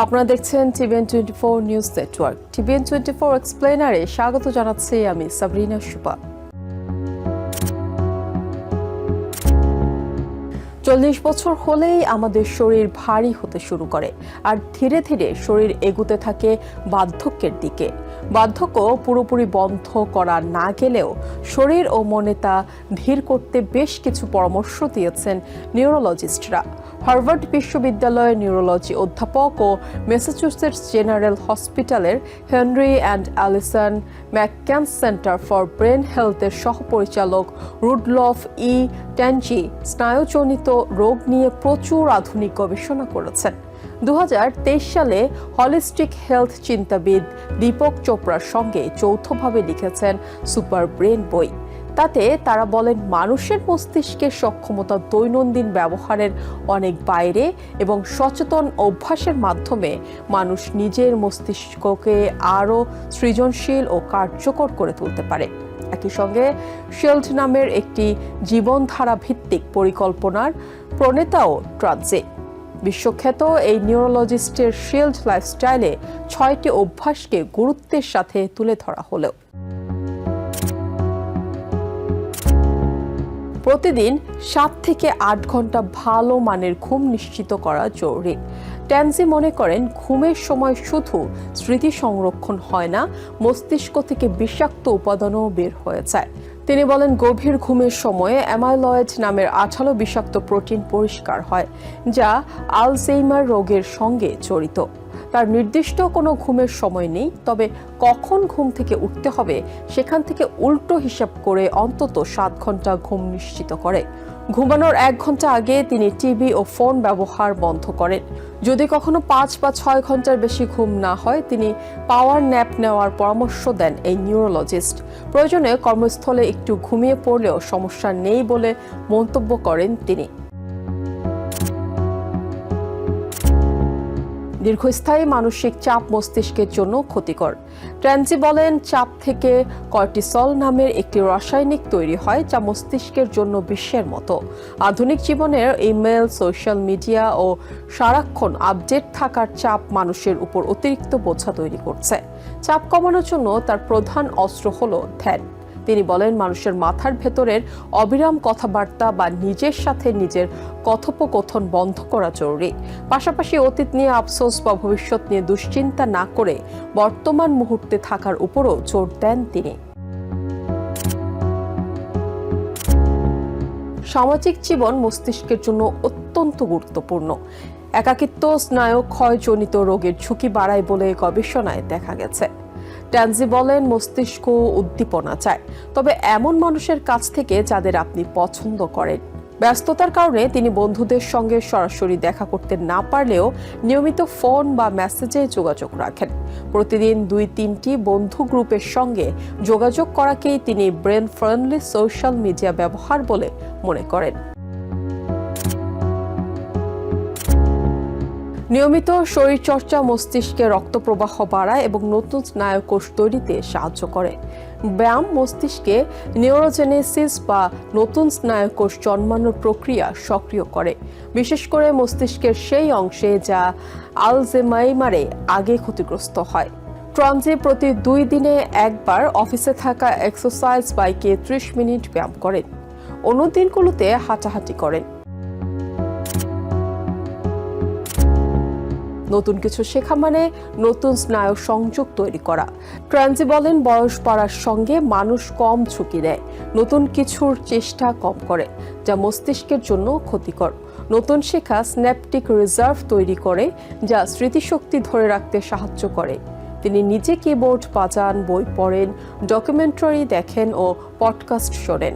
আপনারা দেখছেন TVN twenty four news network. TVN twenty four এক্সপ্লেনারে স্বাগত জানাচ্ছি আমি সাবরিনা সুপা। চল্লিশ বছর হলেই আমাদের শরীর ভারী হতে শুরু করে, আর ধীরে ধীরে শরীর এগুতে থাকে বার্ধক্যের দিকে। বার্ধক্য পুরোপুরি বন্ধ করা না গেলেও শরীর ও মনে তা ধীর করতে বেশ কিছু পরামর্শ দিয়েছেন নিউরোলজিস্টরা। হার্ভার্ড বিশ্ববিদ্যালয়ের নিউরোলজি অধ্যাপক ও মেসাচুসেটস জেনারেল হসপিটালের Henry and Allison McCance centre for brain হেলথের সহপরিচালক রুডলফ ই. ট্যানজি স্নায়ুজনিত রোগ নিয়ে প্রচুর আধুনিক গবেষণা করেছেন। দু হাজার তেইশ সালে হলিস্টিক হেলথ চিন্তাবিদ দীপক চোপড়ার সঙ্গে যৌথভাবে লিখেছেন সুপার ব্রেন বই। তাতে তারা বলেন মানুষের মস্তিষ্কের সক্ষমতা দৈনন্দিন ব্যবহারের অনেক বাইরে এবং সচেতন অভ্যাসের মাধ্যমে মানুষ নিজের মস্তিষ্ককে আরও সৃজনশীল ও কার্যকর করে তুলতে পারে। একই সঙ্গে শেল্ড নামের একটি জীবনধারা ভিত্তিক পরিকল্পনার প্রণেতাও ট্রানজে বিশ্বখ্যাত এই নিউরোলজিস্টের শেল্ড লাইফস্টাইলে ছয়টি অভ্যাসকে গুরুত্বের সাথে তুলে ধরা হলেও প্রতিদিন সাত থেকে আট ঘণ্টা ভালো মানের ঘুম নিশ্চিত করা জরুরি। ট্যানজি মনে করেন, ঘুমের সময় শুধু স্মৃতি সংরক্ষণ হয় না, মস্তিষ্ক থেকে বিষাক্ত উপাদানও বের হয়ে যায়। তিনি বলেন, গভীর ঘুমের সময়ে অ্যামাইলয়েড নামের আঠালো বিষাক্ত প্রোটিন পরিষ্কার হয়, যা আলজেইমার রোগের সঙ্গে জড়িত। তার নির্দিষ্ট কোনো ঘুমের সময় নেই, তবে কখন ঘুম থেকে উঠতে হবে সেখান থেকে উল্টো হিসাব করে অন্তত সাত ঘণ্টা ঘুম নিশ্চিত করে। ঘুমানোর এক ঘণ্টা আগে তিনি টিভি ও ফোন ব্যবহার বন্ধ করেন। যদি কখনো পাঁচ বা ছয় ঘণ্টার বেশি ঘুম না হয়, তিনি পাওয়ার ন্যাপ নেওয়ার পরামর্শ দেন এই নিউরোলজিস্ট। প্রয়োজনে কর্মস্থলে একটু ঘুমিয়ে পড়লেও সমস্যা নেই বলে মন্তব্য করেন তিনি। দীর্ঘস্থায়ী মানসিক চাপ মস্তিষ্কের জন্য ক্ষতিকর। ট্রানজি বলেন, চাপ থেকে কর্টিসল নামের একটি রাসায়নিক তৈরি হয় যা মস্তিষ্কের জন্য বিশ্বের মতো। আধুনিক জীবনের ইমেল, সোশ্যাল মিডিয়া ও সারাক্ষণ আপডেট থাকার চাপ মানুষের উপর অতিরিক্ত বোঝা তৈরি করছে। চাপ কমানোর জন্য তার প্রধান অস্ত্র হল ধ্যান। তিনি বলেন, মানুষের মাথার ভেতরের অবিরাম কথাবার্তা বা নিজের সাথে নিজের কথোপকথন বন্ধ করা জরুরি। পাশাপাশি অতীত নিয়ে আফসোস বা ভবিষ্যৎ নিয়ে দুশ্চিন্তা না করে বর্তমান মুহূর্তে থাকার উপরও জোর দেন তিনি। সামাজিক জীবন মস্তিষ্কের জন্য অত্যন্ত গুরুত্বপূর্ণ। একাকিত্ব স্নায়ু ক্ষয়জনিত রোগের ঝুঁকি বাড়ায় বলে গবেষণায় দেখা গেছে। ট্যানজি বলেন মস্তিষ্ক উদ্দীপনা চায়। তবে এমন মানুষের কাছ থেকে যাদের আপনি পছন্দ করেন। ব্যস্ততার কারণে তিনি বন্ধুদের সঙ্গে সরাসরি দেখা করতে না পারলেও নিয়মিত ফোন বা মেসেজে যোগাযোগ রাখেন। প্রতিদিন দুই তিনটি বন্ধু গ্রুপের সঙ্গে যোগাযোগ করাকেই তিনি ব্রেন ফ্রেন্ডলি সোশ্যাল মিডিয়া ব্যবহার বলে মনে করেন। নিয়মিত শরীরচর্চা মস্তিষ্কে রক্ত প্রবাহ বাড়ায় এবং নতুন স্নায়ুকোষ তৈরিতে সাহায্য করে। ব্যায়াম মস্তিষ্কে নিউরোজেনেসিস বা নতুন স্নায়ুকোষ জন্মানোর প্রক্রিয়া সক্রিয় করে। বিশেষ করে মস্তিষ্কের সেই অংশে যা আলজেমাইমারে আগে ক্ষতিগ্রস্ত হয়। ট্রানজি প্রতি দুই দিনে একবার অফিসে থাকা এক্সারসাইজ বাইকে ত্রিশ মিনিট ব্যায়াম করেন। অন্য দিনগুলোতে হাঁটাহাঁটি করেন। নতুন কিছু শেখা মানে নতুন স্নায়ু সংযোগ তৈরি করা। ট্রানজি বলেন, বয়স বাড়ার সঙ্গে মানুষ কম ঝুঁকি নেয়, নতুন কিছুর চেষ্টা কম করে, যা মস্তিষ্কের জন্য ক্ষতিকর। নতুন শেখা স্ন্যাপটিক রিজার্ভ তৈরি করে, যা স্মৃতিশক্তি ধরে রাখতে সাহায্য করে। তিনি নিজে কিবোর্ড বাজান, বই পড়েন, ডকুমেন্টারি দেখেন ও পডকাস্ট শোনেন।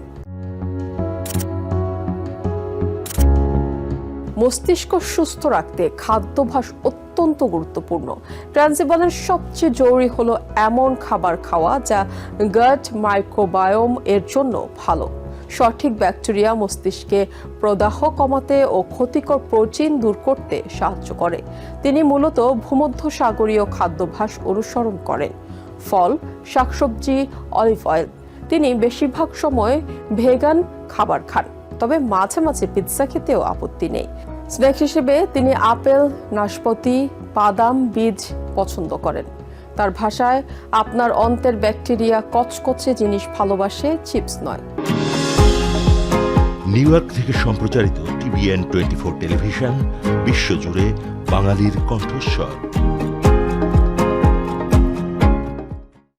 মস্তিষ্ক সুস্থ রাখতে খাদ্যাভ্যাস অত্যন্ত গুরুত্বপূর্ণ। ট্রানজি বলেন সবচেয়ে জরুরি হলো এমন খাবার খাওয়া যা গাট মাইক্রোবায়োম এর জন্য ভালো। সঠিক ব্যাকটেরিয়া মস্তিষ্কে প্রদাহ কমাতে ও ক্ষতিকর প্রোটিন দূর করতে সাহায্য করে। তিনি মূলত ভূমধ্য সাগরীয় খাদ্যাভ্যাস অনুসরণ করেন। ফল, শাকসবজি, অলিভ অয়েল। তিনি বেশিরভাগ সময় ভেগান খাবার খান। তবে মাঝে মাঝে পিৎজা খেতেও আপত্তি নেই। স্ন্যাক হিসেবে তিনি আপেল, নাশপাতি, বাদাম, বীজ পছন্দ করেন। তার ভাষায়, আপনার অন্তের ব্যাকটেরিয়া কচকচে জিনিস ভালোবাসে চিপস নয়। নিউ ইয়র্ক থেকে সম্প্রচারিত টিভিএন টোয়েন্টি ফোর টেলিভিশন, বিশ্বজুড়ে বাঙালির কণ্ঠস্বর।